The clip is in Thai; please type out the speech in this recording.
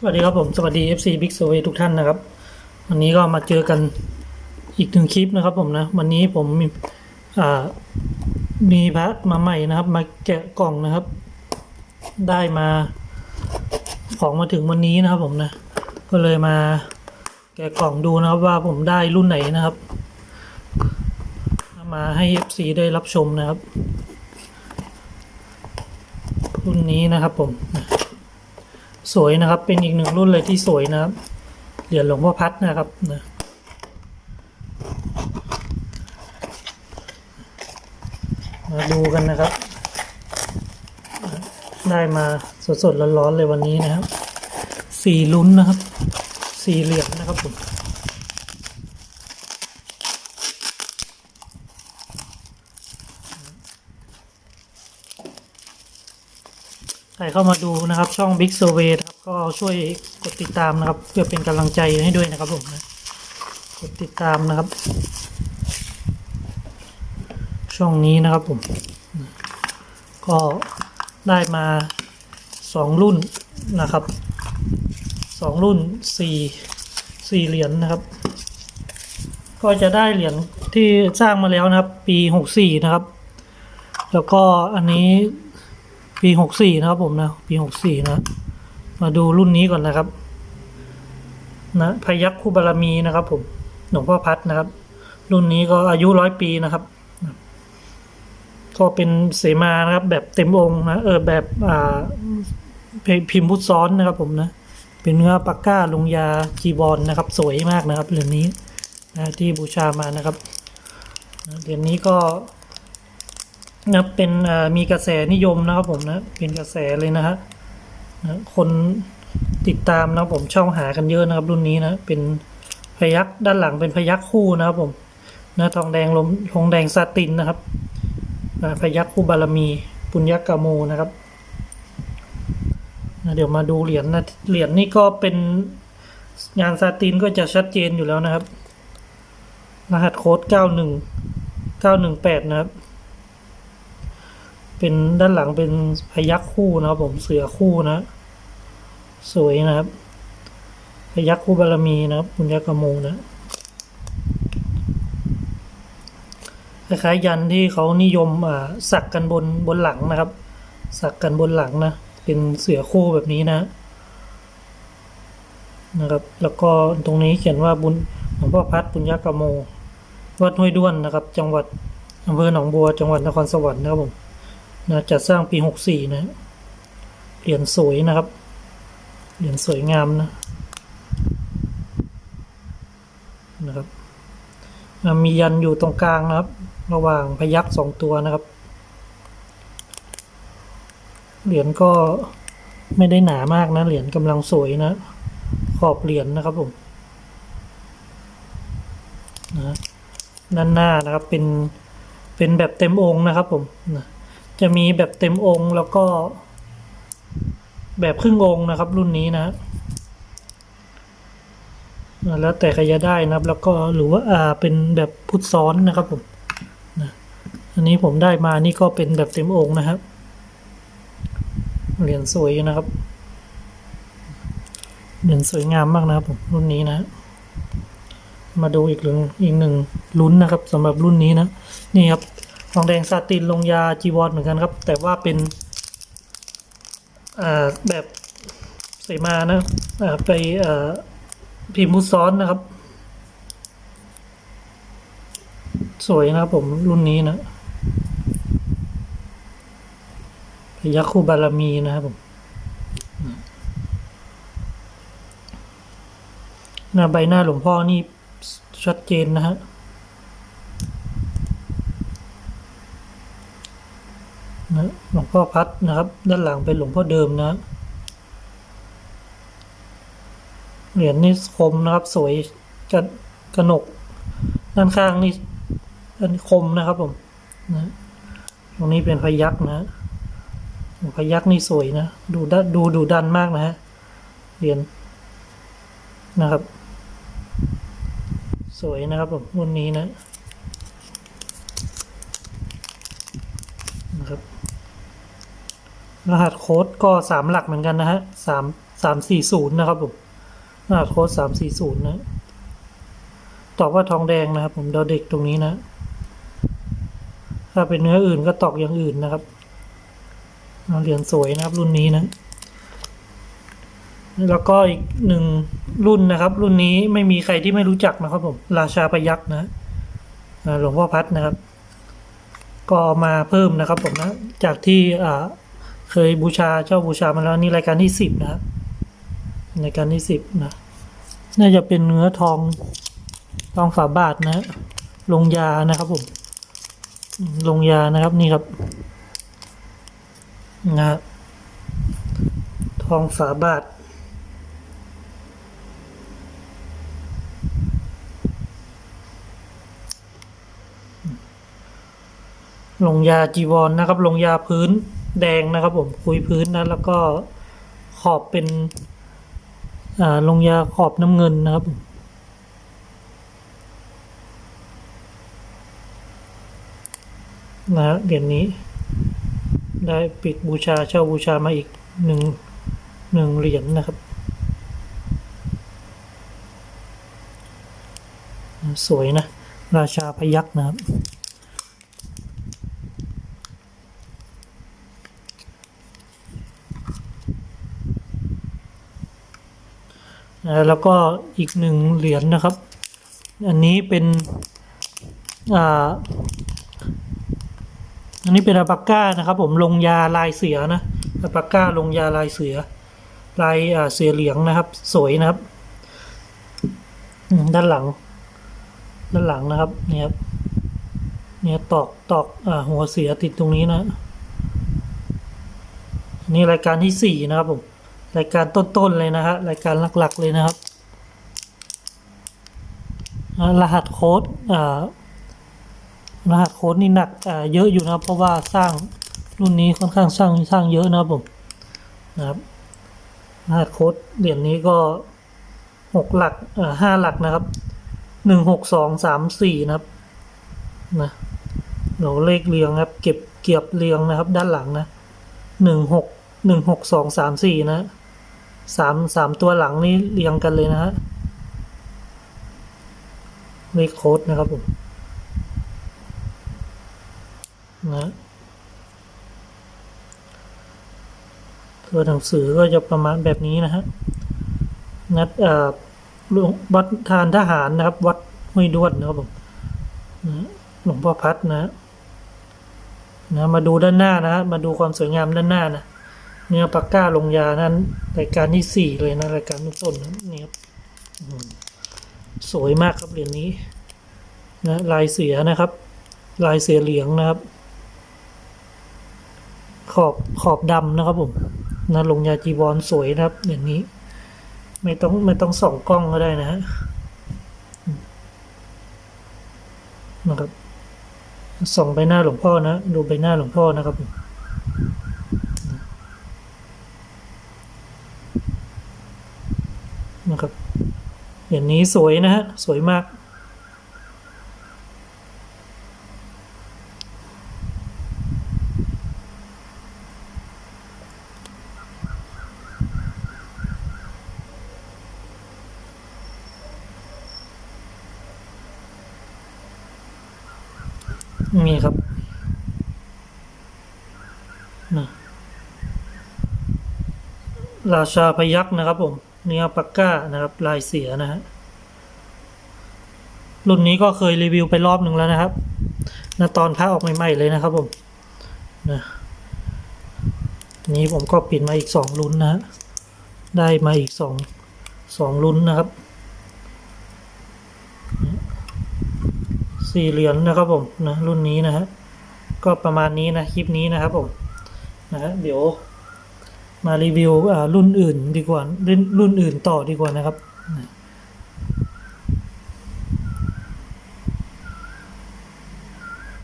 สวัสดีครับผมสวัสดี FC Big s u r v e y ทุกท่านนะครับ วันนี้ก็มาเจอกันอีกหนึ่งคลิปนะครับผมนะ วันนี้ผมมีมีพระมาใหม่นะครับ มาแกะกล่องนะครับ ได้มาของมาถึงวันนี้นะครับผมนะ ก็เลยมาแกะกล่องดูนะครับว่าผมได้รุ่นไหนนะครับ มาให้ FC ได้รับชมนะครับ รุ่นนี้นะครับผมนะ สวยนะครับ เป็นอีกหนึ่งรุ่นเลยที่สวยนะครับ เหรียญหลวงพ่อพัดนะครับนะมาดูกันนะครับ ได้มาสดๆร้อนๆเลยวันนี้นะครับ สี่ลุ้นนะครับ สี่เหรียญนะครับผม ใครเข้ามาดูนะครับช่อง Big Survey นะครับก็ช่วยกดติดตามนะครับ เพื่อเป็นกำลังใจให้ด้วยนะครับผมนะกดติดตามนะครับ ช่องนี้นะครับผม ก็ได้มาสองรุ่นนะครับสองรุ่นสี่สี่เหรียญนะครับ ก็จะได้เหรียญที่สร้างมาแล้วนะครับ ปีหกสี่นะครับ แล้วก็อันนี้ ปีหกสี่นะครับผมนะปีหกสี่นะ มาดูรุ่นนี้ก่อนนะครับ นะพยัคฆ์คู่บารมีนะครับ ผมหลวงพ่อพัดนะครับ รุ่นนี้ก็อายุร้อยปีนะครับก็เป็นเสมานะครับ แบบเต็มองค์นะเออแบบอ่าพิมพ์พุทซ้อนนะครับ ผมนะ เป็นเนื้อปากก้าลงยาจีบอลนะครับ สวยมากนะครับเหรียญนี้นะที่บูชามานะครับเหรียญนี้ก็ นะเป็นมีกระแสนิยมนะครับผมนะเป็นกระแสเลยนะฮะนะคนติดตามนะครับผมช่องหากันเยอะนะครับ รุ่นนี้นะเป็นพยักด้านหลังเป็นพยักคู่นะครับผมนะทองแดงลมทองแดงซาตินนะครับนะพยักคู่บารมี ปุญญกาโมนะครับนะเดี๋ยวมาดูเหรียญนะเหรียญนี่ก็เป็นงานซาตินก็จะชัดเจนอยู่แล้วนะครับ รหัสโค้ดเก้าหนึ่งเก้าหนึ่งแปดนะครับ เป็นด้านหลังเป็นพยักคู่นะครับผมเสือคู่นะ สวยนะครับ พยักคู่บารมีนะครับบุญยกรรมงนะคล้ายๆยันที่เขานิยมอ่าสักกันบนบนหลังนะครับ สักกันบนหลังนะ เป็นเสือคู่แบบนี้นะ นะครับ แล้วก็ตรงนี้เขียนว่าบุญหลวงพ่อพัดบุญยกรรมโมวัดห้วยด้วนนะครับ จังหวัดอำเภอหนองบัว จังหวัดนครสวรรค์นะครับผม นะจัดสร้างปีหกสี่นะเหรียญสวยนะครับเหรียญสวยงามนะนะครับมียันอยู่ตรงกลางนะครับ ระหว่างพยักสองตัวนะครับ เหรียญก็ไม่ได้หนามากนะ เหรียญกำลังสวยนะ ขอบเหรียญนะครับผมนะด้านหน้านะครับเป็นเป็นแบบเต็มองค์นะครับผมนะ จะมีแบบเต็มองค์แล้วก็ แบบครึ่งองค์นะครับ รุ่นนี้นะแล้วแต่ใครจะได้นะครับ แล้วก็หรือว่าอ่าเป็นแบบพุทธซ้อนนะครับผมนะอันนี้ผมได้มานี่ก็เป็นแบบเต็มองค์นะครับเหรียญสวยนะครับเหรียญสวยงามมากนะครับผมรุ่นนี้นะ มาดูอีกหนึ่งอีกหนึ่งลุ้นนะครับสำหรับรุ่นนี้นะ นี่ครับ ทองแดงซาตินลงยาจีวรเหมือนกันครับ แต่ว่าเป็นแบบเสมานะาไปพิมพ์มุซ้อนนะครับ สวยนะครับผมรุ่นนี้นะพยัคคูบารมีนะครับผมหน้าใบหน้าหลวงพ่อนี่ชัดเจนนะฮะ นะหลวงพ่อพัดนะครับ ด้านหลังเป็นหลวงพ่อเดิมนะเหรียญนี่คมนะครับ สวยกระกระหนก ด้านข้างนี่อันคมนะครับผมนะตรงนี้เป็นพยักนะพยักนี่สวยนะ ดูดดูดูดันมากนะฮะเหรียญนะครับ สวยนะครับผมรุ่นนี้นะนะค รหัสโค้ดก็สามหลักเหมือนกันนะฮะสามสามสี่ศูนย์นะครับผมรหัสโค้ดสามสี่ศูนย์นะตอกว่าทองแดงนะครับ ผมดอเด็กตรงนี้นะ ถ้าเป็นเนื้ออื่นก็ตอกอย่างอื่นนะครับเหรียญสวยนะครับ รุ่นนี้นะ แล้วก็อีกหนึ่งรุ่นนะครับ รุ่นนี้ไม่มีใครที่ไม่รู้จักนะครับ ผม ราชาพยักษ์นะหลวงพ่อพัดนะครับ ก็มาเพิ่มนะครับ ผมนะ จากที่อ่า เคยบูชาเจ้าบูชามาแล้วนี่รายการที่สิบนะรายการที่สิบนะน่าจะเป็นเนื้อทองทองฝาบาทนะ ลงยานะครับผมลงยานะครับนี่ครับนะฮะทองฝาบาทลงยาจีวรนนะครับ ลงยาพื้น แดงนะครับผมคุยพื้นนะแล้วก็ขอบเป็นอ่าลงยาขอบน้ำเงินนะครับผมนะฮะเหรียญนี้ ได้ปิดบูชาเช่าบูชามาอีกหนึ่งหนึ่งเหรียญนะครับ สวยนะ ราชาพยักษ์นะครับ แล้วก็อีกหนึ่งเหรียญนะครับ อันนี้เป็นอ่าอันนี้เป็นอาปาก้านะครับ ผมลงยาลายเสือนะอาปาก้าลงยาลายเสือ ลายเสือเหลืองนะครับ สวยนะครับด้านหลัง ด้านหลังนะครับ เนี่ยครับเนี่ยตอกตอกอหัวเสือติดตรงนี้นะนี่รายการที่สี่นะครับผม รายการต้นๆเลยนะฮะรายการหลักๆเลยนะครับ รหัสโค้ดรหัสโค้ดนี่หนักเยอะอยู่นะเพราะว่าสร้างรุ่นนี้ค่อนข้างสร้างสร้างเยอะนะครับผมนะครับรหัสโค้ดเหรียญนี้ก็หกหลักห้าหลักนะครับหนึ่งหกสองสามสี่นะครับนะเดี๋ยวเลขเรียงครับ เก็บเกียบเรียงนะครับ ด้านหลังนะหนึ่งหกหนึ่งหกสองสามสี่นะ สามสามตัวหลังนี่เรียงกันเลยนะฮะเลขโค้ดนะครับผมนะตัวหนังสือก็จะประมาณแบบนี้นะฮะนัดเอ่อวัดทานทหารนะครับ วัดห้วยด้วนนะครับผมนะหลวงพ่อพัดนะฮะนะ มาดูด้านหน้านะฮะมาดูความสวยงามด้านหน้านะ เนื้อปากก้าลงยานั้นรายการที่สี่เลยนะรายการต้นๆนะนี่ครับสวยมากครับเหรียญนี้นะลายเสือนะครับ ลายเสือเหลืองนะครับ ขอบขอบดำนะครับผมนะลงยาจีวรสวยนะครับเหรียญนี้ ไม่ต้องไม่ต้องส่องกล้องก็ได้นะฮะนะครับส่องใบหน้าหลวงพ่อนะ ดูใบหน้าหลวงพ่อนะครับผม นะครับ อย่างนี้สวยนะฮะ สวยมาก นี่ครับนะราชาพยักษ์นะครับผม เนื้อปักก้านะครับ ลายเสียนะฮะรุ่นนี้ก็เคยรีวิวไปรอบหนึ่งแล้วนะครับนะตอนพระออกใหม่ๆเลยนะครับผมนะนี้ผมก็ปิดมาอีกสองรุ่นนะฮะได้มาอีกสองสองรุ่นนะครับสี่เหรียญนะครับผมนะรุ่นนี้นะฮะก็ประมาณนี้นะคลิปนี้นะครับผมนะฮะเดี๋ยว มารีวิวอ่ารุ่นอื่นดีกว่ารุ่นรุ่นอื่นต่อดีกว่านะครับ